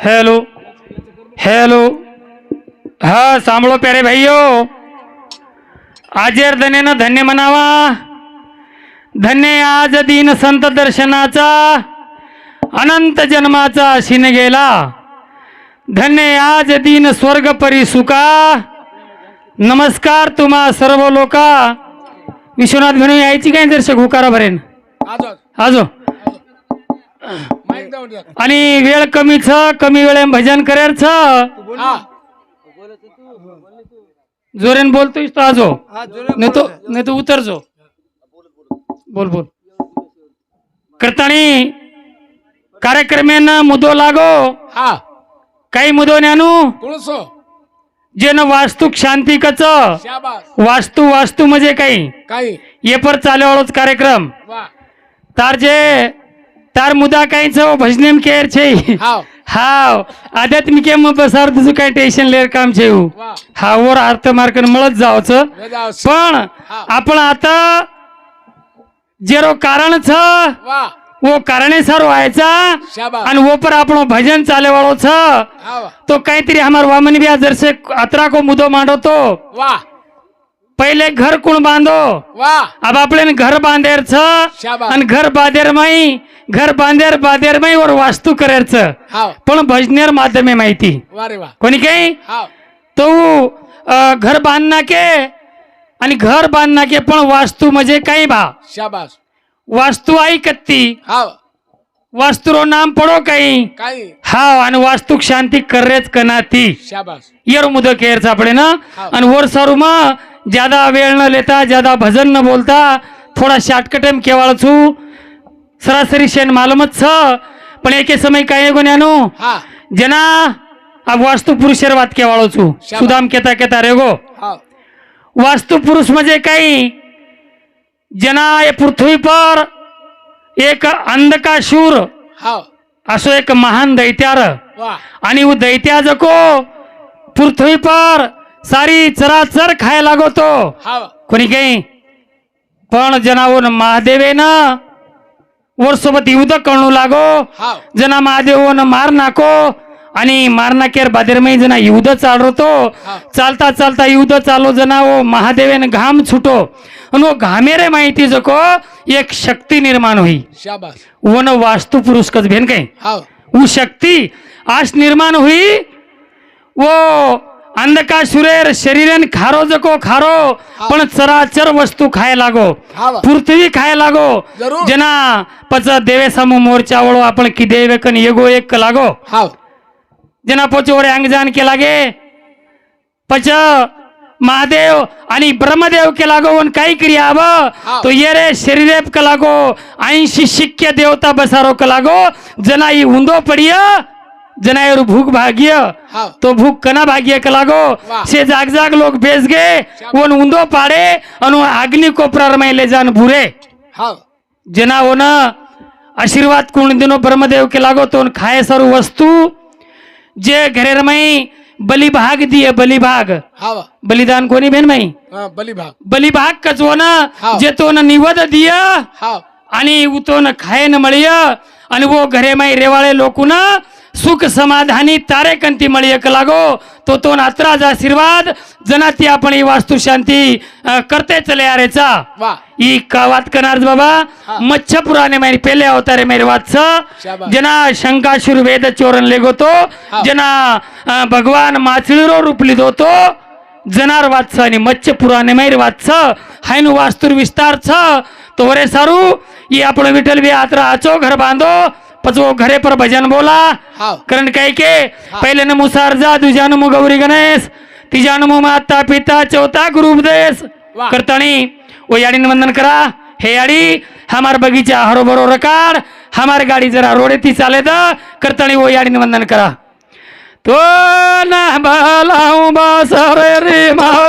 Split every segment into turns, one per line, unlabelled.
Hello hello. हा सांभळो प्यारे भाईयो। आजेर धनेनं धन्य म्हणावा। धन्य आज दिन संत दर्शनाचा अनंत जन्माचा शिन गेला। धन्य आज दिन स्वर्ग परी सुका। नमस्कार तुम्हा सर्व लोका। विश्वनाथ म्हणून यायची काय दर्शक हुकारा भरेन
आजो.
आणि वेळ कमीच कमी वेळे भजन करेच जोरेन बोलतोय तो आजो.
हा,
नाही तो नाही तो उतरजो. बोल बोल. करताणी कार्यक्रमेन मुदो लागो.
हा.
काही मुदो न्यानू.
तुळसो.
जे न वास्तुक शांतिकच
शाबास.
वास्तू वास्तू म्हणजे काही.
काही.
ये पर चालवाळोच कार्यक्रम.
वा.
तार मुदा काही जो भजनेम केअर
छे?
हा आध्यात्मिक बसार तुझं काही टेन्शन लेर काम
छे
हा. वर अर्थ मार्क मळत जावच. पण आपण आता जेरो कारण छ
वो.
कारणे सर व्हायचा आणि वो पर आपण भजन चाले वाळो छ तो काहीतरी हमार वामन भी आदर्श अतरा को मुदो
मांडतो
पहिले घर कोण बांधो? अब आपल्याला घर बांधेर छ
शाबास.
आणि घर बांधेर माई घर बांधेर बांधेर माई वर वास्तू करेरच
हाव.
पण भजनेर माध्यमे माहिती.
वा रे वा.
कोणी काही?
हाव.
तो अ, घर बांधना के आणि घर बांधना के पण वास्तू म्हणजे काही भा
शाबास.
वास्तू आई कत्ती
हाव.
वास्तुरो नाम पडो काही. हा आणि वास्तुक शांती करेच कनाती.
शाबास.
यर मुद केर सापडे ना. आणि वर सारू मग ज़्यादा वेळ न लेता ज़्यादा भजन न बोलता थोडा शॉर्टकटम छू. सरासरी शेण मालमत छ. पण एके समय काय गुन्ह्यानो जना अब वास्तू पुरुषेर वाद
छू.
सुदाम केता केता रे
गो.
वास्तू पुरुष म्हणजे काही जना पृथ्वी पर एक अंधकाशूर. असो एक महान दैत्यार. आणि दैत्या जको? पृथ्वीपर सारी चराचर खाय लागतो.
हाव
कोणी काही? पण जनावर महादेवेनं वरसोबत युद्ध करणू लागो. जना महादेवन मार नाको आणि मार नाकेर बादेरमय जना युद्ध चालवतो
हा.
चालता चालता युद्ध चालू जना वो महादेवेन घाम छुटो. आणि वो घामेरे माहिती जको एक शक्ती निर्माण होई. वन वास्तु पुरुष कच भेन काही वो शक्ती आज निर्माण हुई वो अंधकासुरेर शरीरन खारो जको खारो पण चराचर वस्तू खाय लागो. पृथ्वी खाय लागो. जना पच देवे समूह मोर्चा वळो आपण की देवे कन येगो एक लागो. जना पोचोरे अंगजान के लागे पच महादेव आणि ब्रह्मदेव के लागो वन काही क्रिया आव. तो ये रे शरीरेप का लागो ऐंशी शिक्य देवता बसारो का लागो जना ही उंदो पडिय जना ये भूक भाग्य तो भूक कना भाग्य का लागो. से जाग जाग लोग बेच गे वन उंदो पाडे अनु अग्नि कोपरार में ले जान भुरे। जना होन आशीर्वाद कोण दिनो ब्रह्मदेव के लागो तो खाए सर वस्तू। जे घरेर मई बलिभाग दिए बलिभाग
हाव
बलिदान कोणी भेन मई
बलिभाग
बलिभाग कचवो ना. जे तो न निवद दिय आणि उतोन खाय न मळिय आणि वो घरे माई रेवाळे लोकून सुख समाधानी तारेकंती मळी एक लागो. तो तो नात्राज आशीर्वाद. जनाती आपण ही शांती करते चले
आरेचा.
ई का वात करणार बाबा? मच्छ पुराणे मेरी पेले अवतारे मेरे
वाच
जना शंकाशुर वेद चोरण लेगोतो जना भगवान माचळीरो रूपली दोतो जनार वाच आणि मच्छ पुराणे मेर वाच हायन वास्तुर विस्तार छ तो वरे सारू ई आपण विठ्ठल भी आत्रा आचो घर बांधो. पचवो घरे पर भजन बोला। कारण काय के पहिले न मुसार जा दुजा नमो गौरी गणेश तिजा नमो माता पिता चौथा गुरु उपदेश. करताणी ओ याडीने वंदन करा। हे याडी हमार बगीचा हरो बरो रकाड हमार गाडी जरा रोडे ती चाले द करताणी ओ याडीने वंदन करा। तो ना बलाऊ बसरे रे माओ।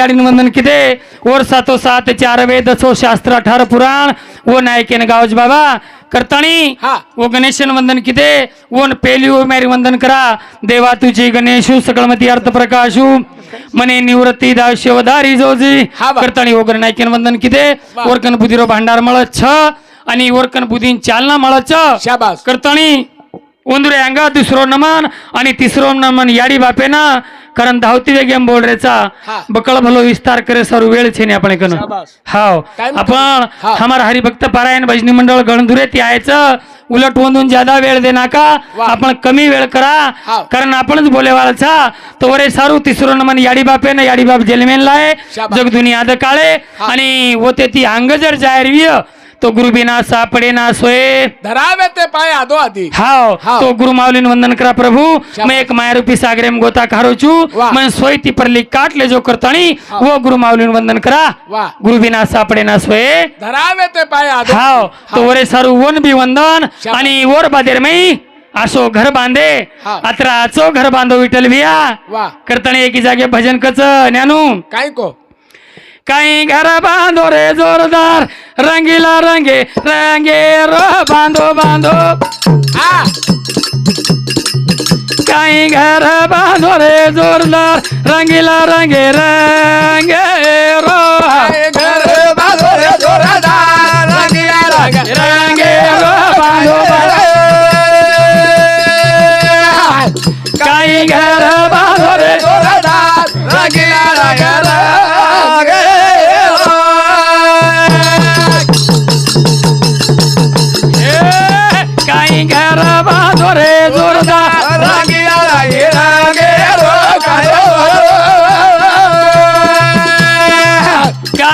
कीर्तन व याडीन वंदन किते? वर सातो सात चार वेद सो शास्त्र अठार पुराण व नायकेन गावज बाबा करताणी
हा.
व गणेशन वंदन किते? वन पेली व मेरी वंदन करा. देवा तुझी गणेशू सकळमती अर्थ प्रकाशू. मने निवृत्ती दावशेवधारी जोजी. करताणी वगैरे नायकेन वंदन किते?
वा.
वरकन बुधिरो भांडार मळ छ आणि वरकन बुधीन चालना मळ छ
शाबास.
करताणी उंदरे अंगा दुसरो नमन आणि तिसरो नमन याडी बापेना कारण धावती वे गेम बोलरेचा
हा.
बकळ भलो विस्तार करे सर्व वेळ छे ने आपण कन. हाव? आपण. हमार हरिभक्त पारायण भजनी मंडळ गणधुरे ती यायचं उलट वंदून ज्यादा वेळ दे नाका. आपण कमी वेळ करा. कारण आपणच बोलेवाळचा तो वरे सारू तिसरो नमन याडी बापे ना याडी बाप जेलमेन लाय दुनिया द काळे. आणि होते ती अंग जर जाहीर विय तो गुरु बिना सापडे ना सोये.
धरावे ते पाय आदो आधी.
हाव
हाव.
तो गुरु माऊलीन वंदन करा प्रभु. मैं एक माया रूपी सागरे में गोता खारो छू
वाह.
मैं सोई ती परली काट ले जो करताणी.
हाव.
वो गुरु माऊलीन वंदन करा.
वाह.
गुरु बिना सापडे ना सोये.
धरावे ते पाय आदो.
हाव तो वरे सारू वन बी वंदन.
शाबास.
आणि वर बादेर मई असो घर बांधे.
हाव.
अत्रा आचो घर बांधो विठल भिया.
वा.
करताणी एकी जागे भजन कच ज्ञानू.
काय को
काही घर बांधो रे जोरदार. रंगीला रंगे रंगे रो बांधो बांधो.
हा.
काही घर बांधो रे जोरदार. रंगीला रंगे रंगे रो.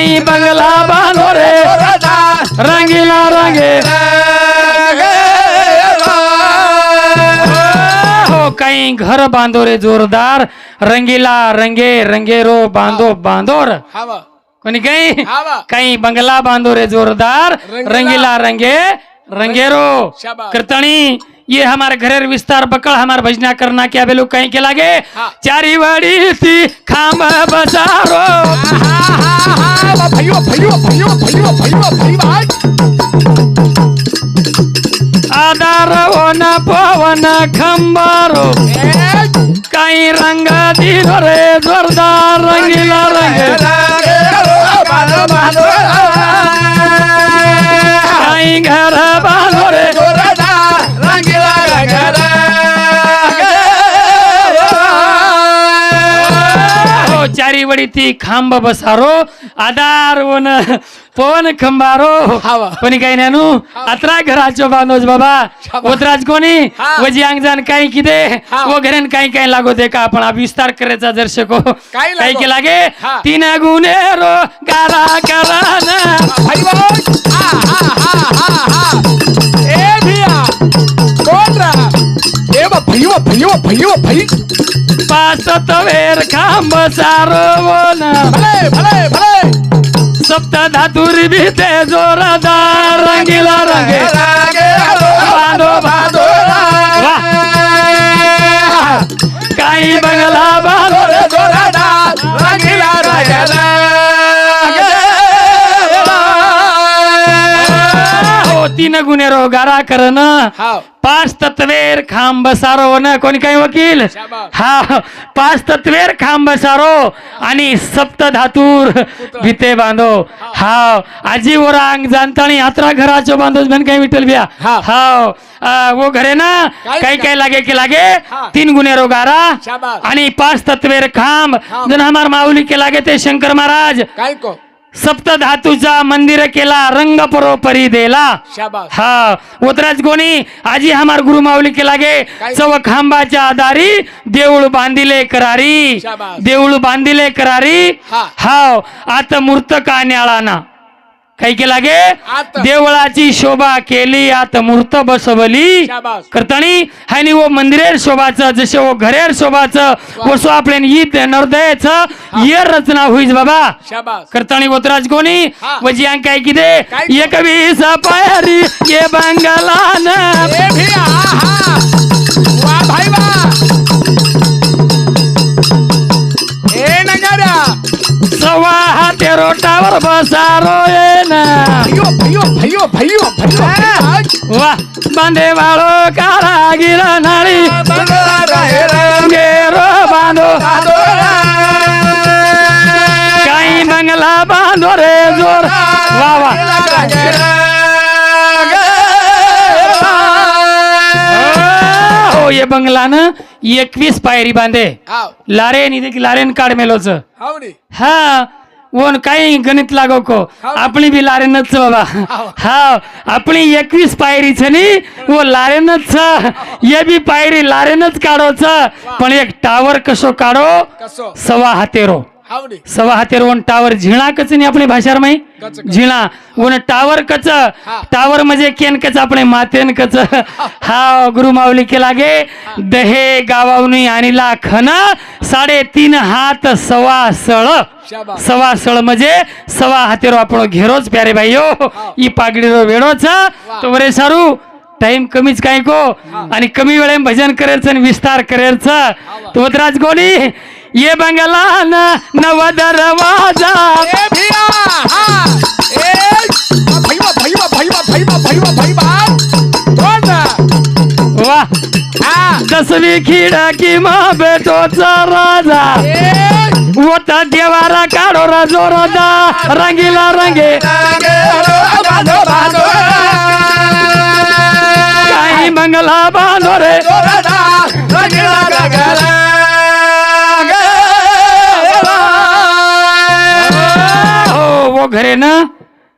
काही बंगला बांधो रे.
जोरादार
रंगीला रंगे. हो काही घर बांधो रे जोरदार. रंगीला रंगे रंगे रो बांधो बांधोर.
हवा
कोणी काही. काही बंगला बांधो रे जोरदार.
रंगीला.
रंगे रंगेरो. करतणी ये हमारे घरेर विस्तार बकल हमार भजना करना क्या बेलू कहीं के लागे. चारी वड़ी थी खाम बसारो
भैयो भैयो भैयो भैयो भैयो भैयो
आधार वन पवन खंबारो। काही रंग दिलो रे जोरदार रंगीला रंगे काही घर बांधो रे हो चारी वडी ती खांब बसारो आधार वन पवन खंबारो
हावा.
कोणी काही नानू अत्रा घराचो बांधोज बाबा. ओतराज कोणी. वजी अंगजान काही किदे. वो घरेन काही काही लागो दे का आपण विस्तार करायचा दर्शको
काही.
के लागे. तीन गुनेरो गारा कराना
भैयो भैयो भैयो भाई
पाच वेर खांब सारो वन
भले भले भले।
सप्त धातुरी भीते जोरदार। रंगीला रंगे। बांधो बांधो। वा. काही बंगला बांधो। रे हो तीन गुन्हेरो गारा करन. पाच तत्वेर खांब सारो न. कोणी काही वकील. हा पाच तत्वेर खांब सारो आणि सप्त धातूर भीते बांधो. हाव. आजी वर अंग जाणताणी यात्रा घराचो बांधोच बन काही विठ्ठल बिया?
हा.
हाव. वो घरे ना?
काय-
काही काही लागे की लागे. तीन गुन्हेरो गारा
शाबास.
आणि पाच तत्वेर खांब.
खांब.
जन हमार माऊली के लागे ते शंकर महाराज.
काय को?
सप्तधातूचा मंदिर केला रंग परोपरी देला हा उतराज कोणी आजी हमार गुरु माऊली के लागे? चव खांबाच्या आधारी देऊळ बांधिले करारी. देऊळ बांधिले करारी
हा.
हाव आता मूर्त का न्याळाना काही के लागे. देवळाची शोभा केली आता मूर्त बसवली. करतानी हानी वो मंदिरेर शोभाचं जसे वो घरेर शोभाचं वसो आपले ईद नर्दयाचं ये रचना होईच बाबा.
शाबास.
करतानी गोतराज कोणी. वजी अंग काय किदे?
काय?
एक वीस पायरी ये बंगलान. रोटावर बसारो ये ना.
भयो भयो भयो भयो भयो
वा बांधे वाळो काळा गिरा नाळी. गेरो बांधो. काही बंगला बांधो रे जोर. वा वा हो ये बंगलान एकवीस पायरी बांधे. लारेन इथे लारेन काढ मेलोच. हा ओन काही गणित लागो को. आपली बी लारेनच छ बाबा. हा आपली एकवीस पायरी छ नी वो लारेनच छ ये बी पायरी लारेनच काढो छ पण एक टावर कसो काढो? सवा हातेरो. सवा हातेरो वन टावर झिणा कच नी आपली
कच कच.
झिणा. वन टावर कच टावर म्हणजे केन कच आपले मातेन कच. हा. गुरु माऊली के लागे दहे गावावनी आणीला खन साडेतीन हात सवा सळ. सवा सळ म्हणजे सवा हातेरो आपण घेरोच प्यारे भाईयो. ई पागडीरो वेळोच तो बरे सारू टाइम कमीच काय को? आणि कमी वेळे भजन करेल आणि विस्तार करेल तो राज गोली ये बंगला न नव दरवाजा।
ए भिया हा। ए भयो भयो भयो भयो भयो भयो। कोण
वा
हा।
दसवी खिडकी मा बेटोचा राजा। होता देवारा काढो रा जोरदा रंगीला रंगे। काही बंगला बांधो रे। हो वो घरे ना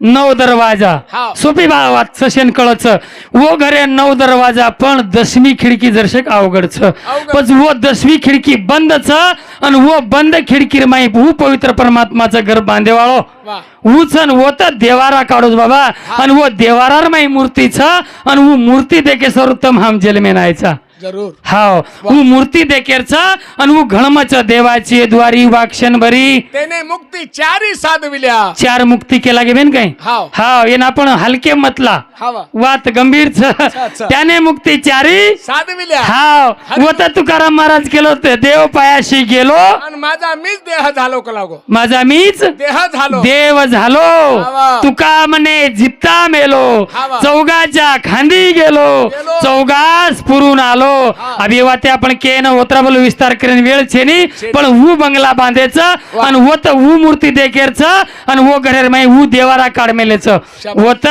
नऊ दरवाजा. सोपी बावात सशेन कळच. वो घरे नऊ दरवाजा पण दसवी खिडकी दर्शक अवघडच.
अवघड.
पण वो दसवी खिडकी बंदच आणि वो बंद खिडकी माई भू पवित्र परमात्माचं घर बांधेवाळो.
वा.
उचन वो तर देवारा काढोच बाबा. आणि वो देवारार माई मूर्तीच आणि वो मूर्ती देखे सर्वोत्तम हम जलमे नायचा
जरूर.
हाव. मूर्ती देखेरच आणि वो घणमच देवाची द्वारी वाक्षण भरी
त्याने मुक्ती चारी साधविल्या.
चार मुक्ती केला गे बेन काय?
हाव.
हाव. येन आपण हलके मतला.
हवा.
वात गंभीर
अच्छा.
त्याने मुक्ती चारी
साधविल्या.
हाव. व तर तुकाराम महाराज केलो ते देव पायाशी गेलो.
आणि माझा मीच देह झालो का लागो?
माझा मीच
देह झालो.
देव झालो.
हावा.
तुका म्हणे जित्ता मेलो.
हावा.
चौगाच्या खांदी गेलो.
गेलो.
चौगास पुरून आलो. अभिवाते आपण केन ओत्रा बोल विस्तार करेन वेळ छेनी
छेनी.
पण हू बंगला बांधायच आणि होत हू मूर्ती देखेरच आणि वो घरेर माई हू देवारा काढ मेलेच
शाबास.
होत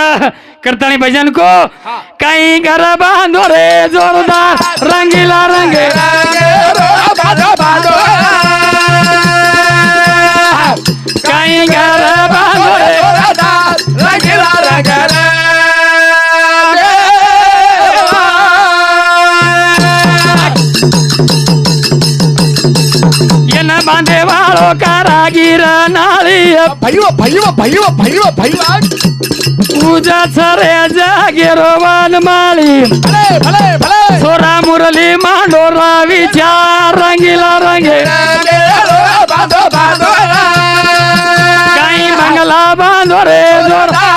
करतानी भजन को काही घर बांधो रे जोरदार रंगीला रंगे काही
भयो भयो भयो भयो भयो
पूजा सरे जागेरो वन माळी
भले भले भले
सोरा मुरली मांडोरा विचार रंगीला रंगे
बांधो बांधो
काही बंगला बांधो रे जोर हो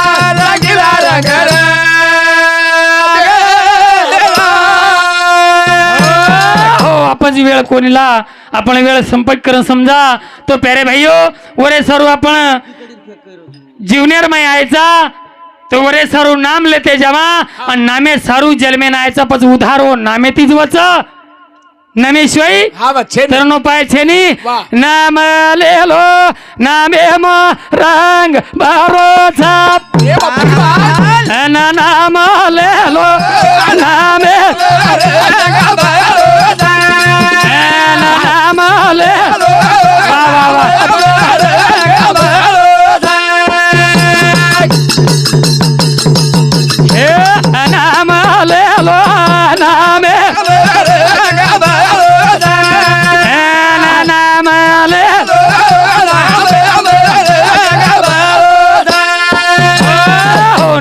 आपण जी वेळ कोणीला आपण वेळ संपर्क करून समजा तो प्यारे भाईयो वरे सर्व आपण जीवनेर मै आयचा तो वरे सारू नाम लेते जमा आणि नामे सारू जलमे नायचा पच उधारो नामे तीच वच नमेश्वरी
हा
तरनो पाय छेनी. नाम लेलो नामे म रंग बारो छाप नाम लेलो नामे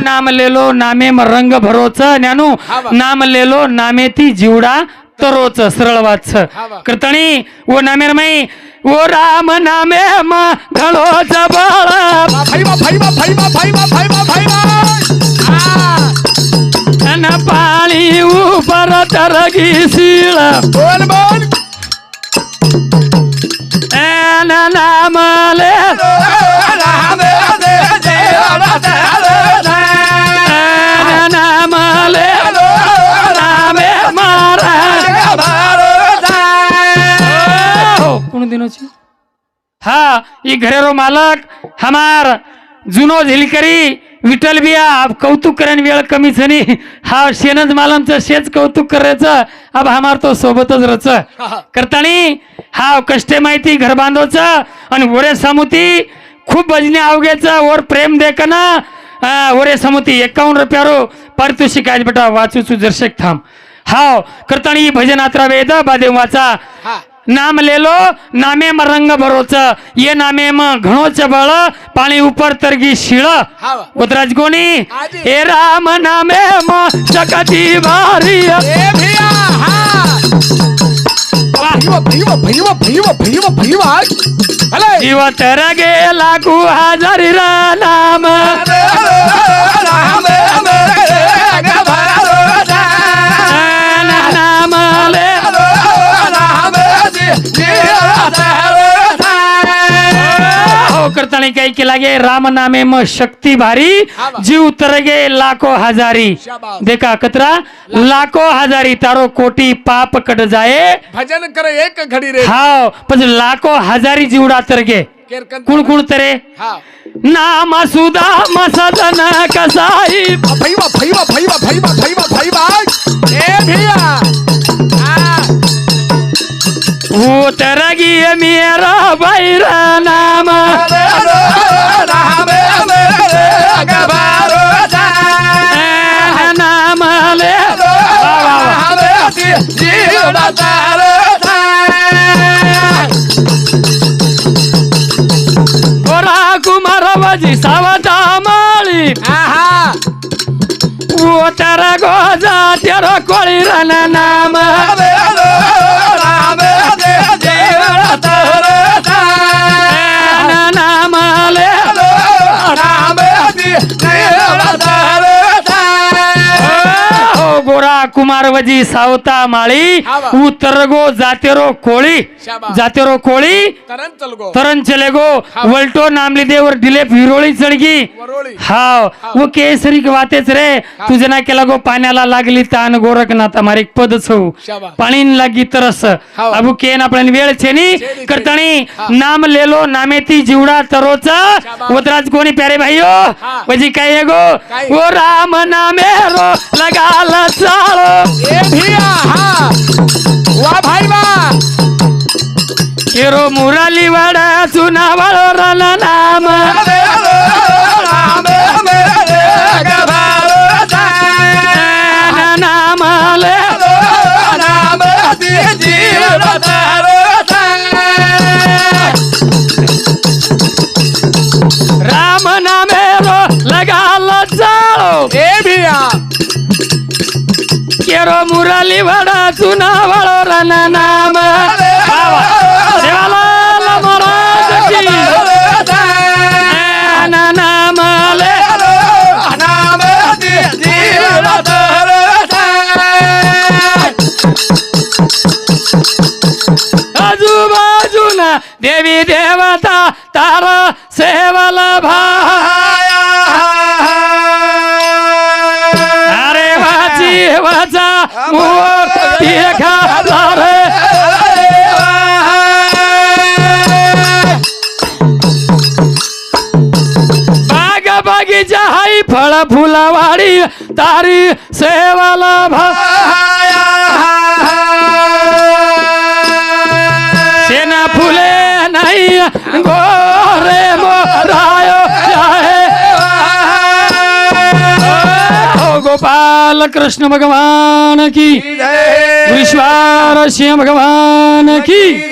नाम लेलो नामे रंग भरोच ज्ञानू नाम लेलो नामे ती जीवडा तरोच सरळ वाच. कीर्तनी ओ नामेर माई ओ राम नामे म घळोच बळ
फैमा फैमा फैमा फैमा फैमा फैमा हा
अन पाणी उपर तरगी शिळ
बोल बोल.
नाम हो छी हाँ ये घरेरो मालक हमार जुनो झिलकरी विठ्ठल बिया अब कौतुक करेन वेळ कमीच नाही हा शेनच मालमचं शेच कौतुक करायचं अब हमार तो सोबतच रच. करतानी हा. कष्टे माहिती घर बांधवचं आणि वरे सामुती खूप भजने अवघ्याचं वर प्रेम देक ना आ, वरे सामुती एकावन्न रुपयारो पारितोषिक आज बेटा वाचू दर्शक थांब. हाव करतानी भजन आत्रा वेद बादेव वाचा.
नाम
ले लो नामे म रंग भरोच ये नामे
म
घणो चबळ पाणी ऊपर तरगी शिळ.
उतराज कोणी हे राम नामे म जगती भारी. भैया
हा. जीव तर गे लागू हजारी राम करतानी काही के लागे राम नामे म शक्ती भारी. जीव तरगे लाखो हजारी. देखा कतरा लाखो हजारी तारो कोटी पाप कट जाए.
भजन करे एक घडी रे.
हाव पण लाखो हजारी जीवडा तरगे. कुण कुण तरे?
हा.
नाम सुदा मसदन कसाई.
भैया भैया भैया भैया भैया भैया ए भैया.
उतरगी मेरा बैर नाम नाम ले कुमार वजी सावता माळी उतर गोजा तेरो कोळी रन नाम। मारवजी सावता माळी उतरगो जातेरो कोळी जातेरो कोळी
तरण चले गो
वलटो नामली देवर दिलेप हिरोळी चढगी हाव वो केसरी वातेच रे तुझे ना केला गो पाण्याला लागली तान गोरखनाथ मारे पद छो पाणी लागी
तरस अबू
केन
आपण
वेळ छेनी करताणी नाम लेलो
नामे
ती जीवडा तरोचा वतराज
कोणी
प्यारे भाईयो वजी
काय
गो ओ राम नामे रो लगाला
ए भिया हा. वा भाई वा.
केरो मुराली वाडा चुना वाळो राना नाम. नाम नाम वाडा चुना वळो रन नाम देवी देवता तारा सेवाला भाया. अरे वाची वाचा. मुहूर्त बाग बगीचा हाई फळ फुलवाडी तारी सेवाला भेना फुले नाही गोरे मोरा कृष्ण भगवान की. विश्वार सिंह भगवान
की.